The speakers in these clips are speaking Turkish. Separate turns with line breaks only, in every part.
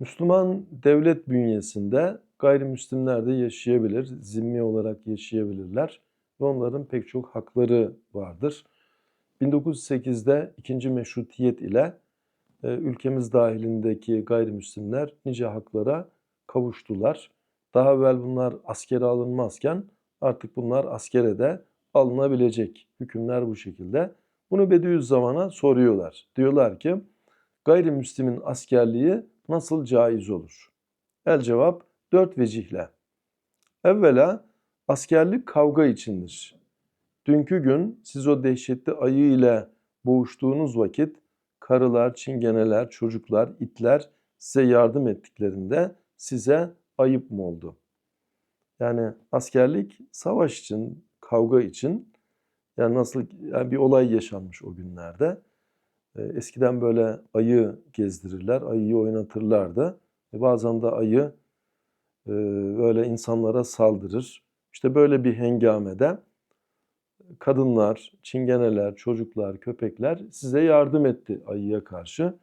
Müslüman devlet bünyesinde gayrimüslimler de yaşayabilir, zimmi olarak yaşayabilirler ve onların pek çok hakları vardır. 1908'de ikinci meşrutiyet ile e, ülkemiz dahilindeki gayrimüslimler nice haklara kavuştular. Daha evvel bunlar askere alınmazken artık bunlar askere de alınabilecek hükümler bu şekilde. Bunu Bediüzzaman'a soruyorlar. Diyorlar ki gayrimüslimin askerliği nasıl caiz olur? El cevap dört vecihle. Evvela askerlik kavga içindir. Dünkü gün siz o dehşetli ayı ile boğuştuğunuz vakit karılar, çingeneler, çocuklar, itler size yardım ettiklerinde size ayıp mı oldu? Yani askerlik savaş için, kavga için yani nasıl yani bir olay yaşanmış o günlerde. E, eskiden böyle ayı gezdirirler, ayıyı oynatırlardı. E, bazen de ayı e, böyle insanlara saldırır. İşte böyle bir hengamede kadınlar, çingeneler, çocuklar, köpekler size yardım etti ayıya karşı.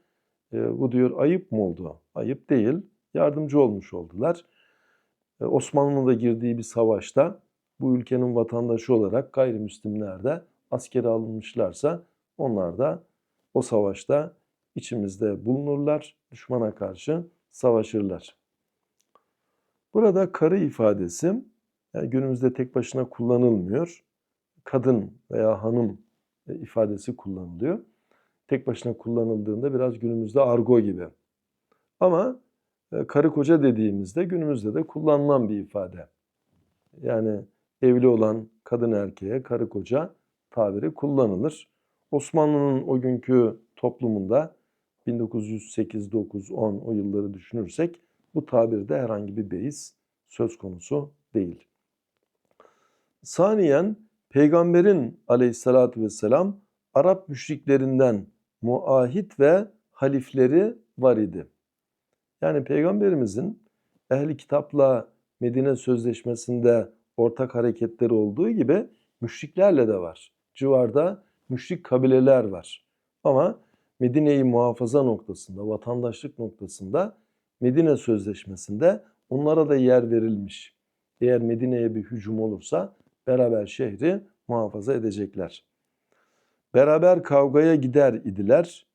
E, bu diyor ayıp mı oldu? Ayıp değil. Yardımcı olmuş oldular. E, Osmanlı'nın da girdiği bir savaşta bu ülkenin vatandaşı olarak gayrimüslimler de askere alınmışlarsa onlar da o savaşta içimizde bulunurlar, düşmana karşı savaşırlar. Burada karı ifadesi yani günümüzde tek başına kullanılmıyor. Kadın veya hanım e, ifadesi kullanılıyor. Tek başına kullanıldığında biraz günümüzde argo gibi. Ama e, karı koca dediğimizde günümüzde de kullanılan bir ifade. Yani evli olan kadın erkeğe karı koca tabiri kullanılır. Osmanlı'nın o günkü toplumunda 1908, 9, 10 o yılları düşünürsek bu tabirde herhangi bir beis söz konusu değil. Saniyen Peygamberin aleyhissalatü vesselam Arap müşriklerinden muahit ve halifleri var idi. Yani Peygamberimizin ehli kitapla Medine Sözleşmesi'nde ortak hareketleri olduğu gibi müşriklerle de var. Civarda müşrik kabileler var. Ama Medine'yi muhafaza noktasında, vatandaşlık noktasında Medine Sözleşmesi'nde onlara da yer verilmiş. Eğer Medine'ye bir hücum olursa beraber şehri muhafaza edecekler. Beraber kavgaya gider idiler.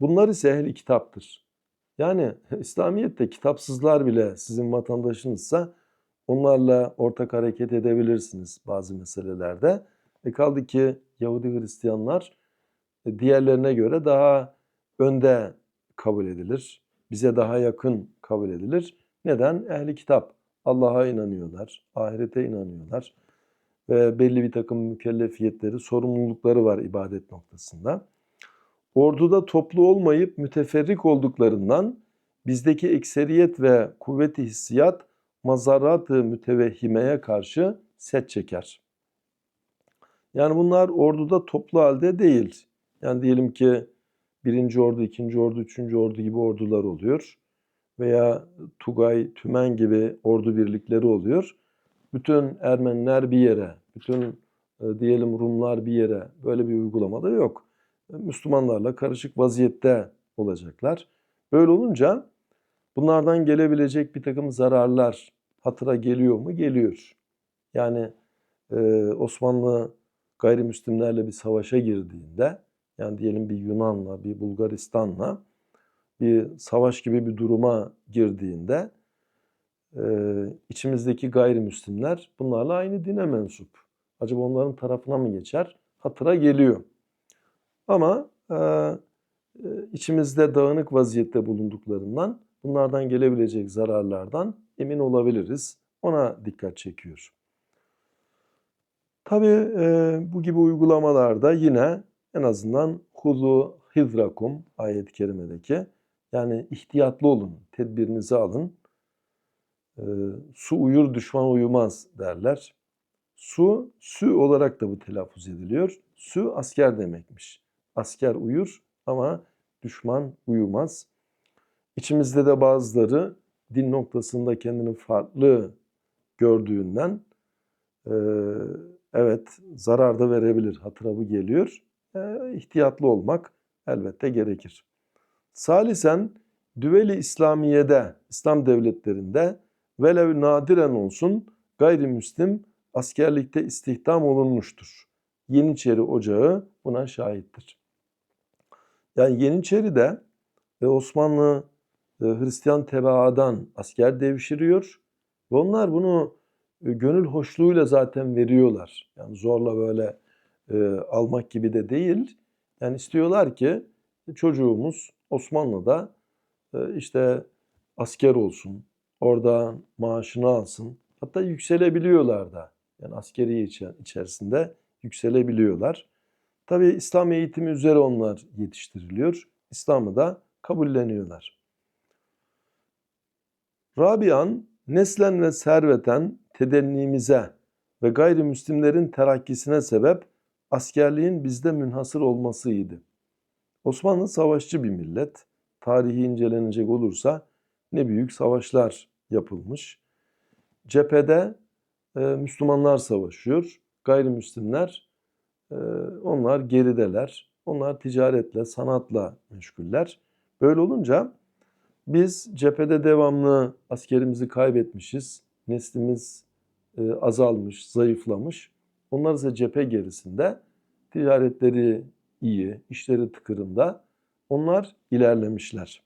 Bunlar ise ehli kitaptır. Yani İslamiyet'te kitapsızlar bile sizin vatandaşınızsa onlarla ortak hareket edebilirsiniz bazı meselelerde. E kaldı ki Yahudi Hristiyanlar e, diğerlerine göre daha önde kabul edilir. Bize daha yakın kabul edilir. Neden? Ehli kitap. Allah'a inanıyorlar, ahirete inanıyorlar ve belli bir takım mükellefiyetleri, sorumlulukları var ibadet noktasında. Orduda toplu olmayıp müteferrik olduklarından bizdeki ekseriyet ve kuvveti hissiyat mazarat-ı mütevehhimeye karşı set çeker. Yani bunlar orduda toplu halde değil. Yani diyelim ki birinci ordu, ikinci ordu, üçüncü ordu gibi ordular oluyor. Veya Tugay, Tümen gibi ordu birlikleri oluyor. Bütün Ermeniler bir yere, bütün e, diyelim Rumlar bir yere böyle bir uygulamada yok. Müslümanlarla karışık vaziyette olacaklar. Böyle olunca bunlardan gelebilecek bir takım zararlar hatıra geliyor mu? Geliyor. Yani e, Osmanlı gayrimüslimlerle bir savaşa girdiğinde yani diyelim bir Yunan'la, bir Bulgaristan'la bir savaş gibi bir duruma girdiğinde e, içimizdeki gayrimüslimler bunlarla aynı dine mensup. Acaba onların tarafına mı geçer? Hatıra geliyor. Ama e, içimizde dağınık vaziyette bulunduklarından bunlardan gelebilecek zararlardan emin olabiliriz. Ona dikkat çekiyor. Tabi e, bu gibi uygulamalarda yine en azından huzu hizrakum ayet-i kerimedeki yani ihtiyatlı olun, tedbirinizi alın. E, su uyur, düşman uyumaz derler. Su, su olarak da bu telaffuz ediliyor. Su asker demekmiş. Asker uyur ama düşman uyumaz. İçimizde de bazıları din noktasında kendini farklı gördüğünden e, evet zarar da verebilir. Hatıra bu geliyor. E, ihtiyatlı olmak elbette gerekir. Salisen Düveli İslamiye'de, İslam devletlerinde velev nadiren olsun gayrimüslim askerlikte istihdam olunmuştur. Yeniçeri Ocağı buna şahittir. Yani Yeniçeri'de e, Osmanlı e, Hristiyan tebaadan asker devşiriyor ve onlar bunu gönül hoşluğuyla zaten veriyorlar. Yani zorla böyle e, almak gibi de değil. Yani istiyorlar ki çocuğumuz Osmanlı'da e, işte asker olsun, orada maaşını alsın. Hatta yükselebiliyorlar da. Yani askeri içer- içerisinde yükselebiliyorlar. Tabii İslam eğitimi üzere onlar yetiştiriliyor. İslam'ı da kabulleniyorlar. Rabian, neslen ve serveten tedennimize ve gayrimüslimlerin terakkisine sebep askerliğin bizde münhasır olmasıydı. Osmanlı savaşçı bir millet. Tarihi incelenecek olursa ne büyük savaşlar yapılmış. Cephede e, Müslümanlar savaşıyor. Gayrimüslimler e, onlar gerideler. Onlar ticaretle, sanatla meşguller. Böyle olunca biz cephede devamlı askerimizi kaybetmişiz. Neslimiz e, azalmış, zayıflamış. Onlar ise cephe gerisinde ticaretleri iyi, işleri tıkırında. Onlar ilerlemişler.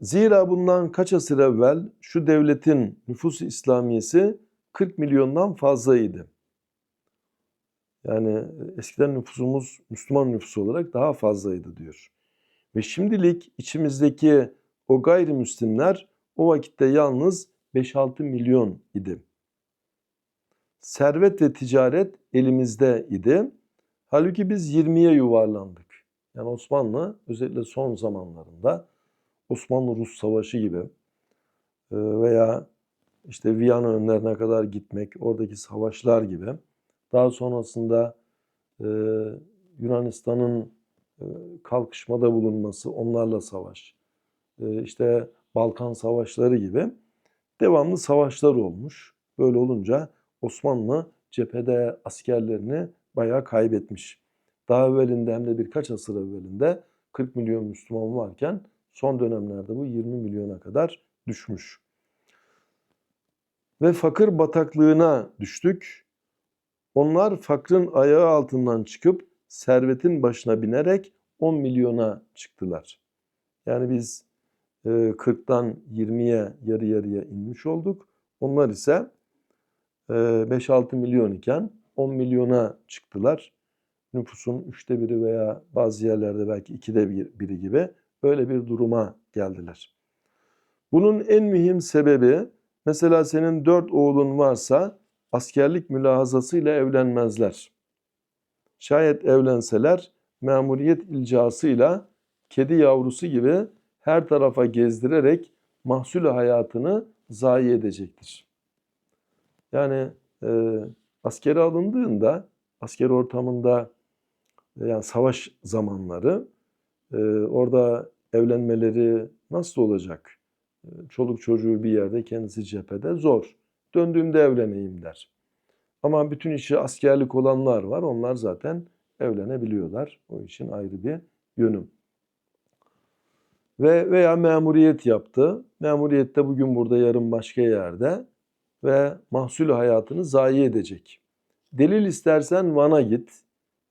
Zira bundan kaç asır evvel şu devletin nüfusu İslamiyesi 40 milyondan fazlaydı. Yani eskiden nüfusumuz Müslüman nüfusu olarak daha fazlaydı diyor. Ve şimdilik içimizdeki o gayrimüslimler o vakitte yalnız 5-6 milyon idi. Servet ve ticaret elimizde idi. Halbuki biz 20'ye yuvarlandık. Yani Osmanlı özellikle son zamanlarında Osmanlı-Rus Savaşı gibi e, veya işte Viyana önlerine kadar gitmek, oradaki savaşlar gibi. Daha sonrasında e, Yunanistan'ın kalkışmada bulunması, onlarla savaş, e, işte Balkan Savaşları gibi devamlı savaşlar olmuş. Böyle olunca Osmanlı cephede askerlerini bayağı kaybetmiş. Daha evvelinde hem de birkaç asır evvelinde 40 milyon Müslüman varken son dönemlerde bu 20 milyona kadar düşmüş. Ve fakir bataklığına düştük. Onlar fakrın ayağı altından çıkıp servetin başına binerek 10 milyona çıktılar. Yani biz 40'tan 20'ye yarı yarıya inmiş olduk. Onlar ise 5-6 milyon iken 10 milyona çıktılar. Nüfusun üçte biri veya bazı yerlerde belki ikide biri gibi böyle bir duruma geldiler. Bunun en mühim sebebi mesela senin dört oğlun varsa askerlik mülahazasıyla evlenmezler. Şayet evlenseler memuriyet ilcasıyla kedi yavrusu gibi her tarafa gezdirerek mahsul hayatını zayi edecektir. Yani e, askere alındığında asker ortamında yani savaş zamanları e, orada evlenmeleri nasıl olacak? E, çoluk çocuğu bir yerde kendisi cephede zor. Döndüğümde evleneyim der. Ama bütün işi askerlik olanlar var. Onlar zaten evlenebiliyorlar. O için ayrı bir yönüm. Ve veya memuriyet yaptı. Memuriyette bugün burada yarın başka yerde ve mahsul hayatını zayi edecek. Delil istersen Van'a git.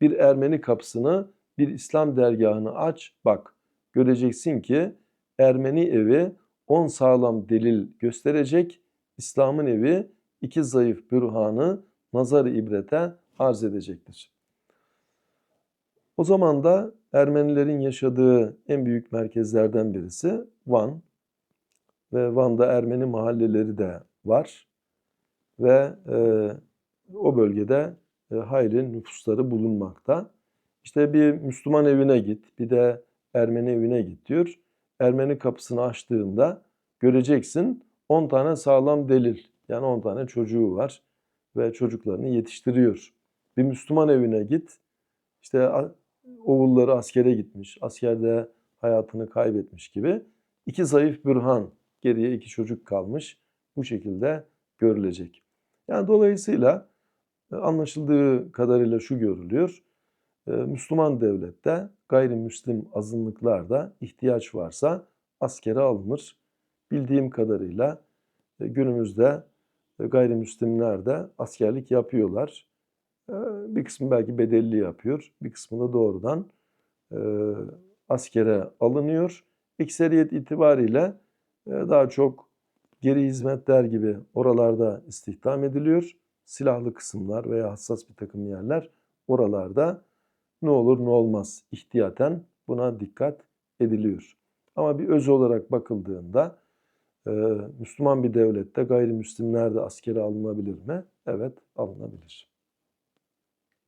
Bir Ermeni kapısını, bir İslam dergahını aç, bak. Göreceksin ki Ermeni evi 10 sağlam delil gösterecek. İslam'ın evi iki zayıf bürhanı nazar ibrete arz edecektir. O zaman da Ermenilerin yaşadığı en büyük merkezlerden birisi Van ve Van'da Ermeni mahalleleri de var ve e, o bölgede e, hayli nüfusları bulunmakta. İşte bir Müslüman evine git, bir de Ermeni evine git diyor. Ermeni kapısını açtığında göreceksin 10 tane sağlam delil. Yani 10 tane çocuğu var ve çocuklarını yetiştiriyor. Bir Müslüman evine git. İşte oğulları askere gitmiş, askerde hayatını kaybetmiş gibi. iki zayıf bürhan, geriye iki çocuk kalmış. Bu şekilde görülecek. Yani dolayısıyla e, anlaşıldığı kadarıyla şu görülüyor. e, Müslüman devlette gayrimüslim azınlıklarda ihtiyaç varsa askere alınır. Bildiğim kadarıyla e, günümüzde gayrimüslimler de askerlik yapıyorlar. E, Bir kısmı belki bedelli yapıyor, bir kısmı da doğrudan e, askere alınıyor. Ekseriyet itibariyle e, daha çok geri hizmetler gibi oralarda istihdam ediliyor. Silahlı kısımlar veya hassas bir takım yerler oralarda ne olur ne olmaz ihtiyaten buna dikkat ediliyor. Ama bir öz olarak bakıldığında e, Müslüman bir devlette gayrimüslimler de askere alınabilir mi? Evet alınabilir.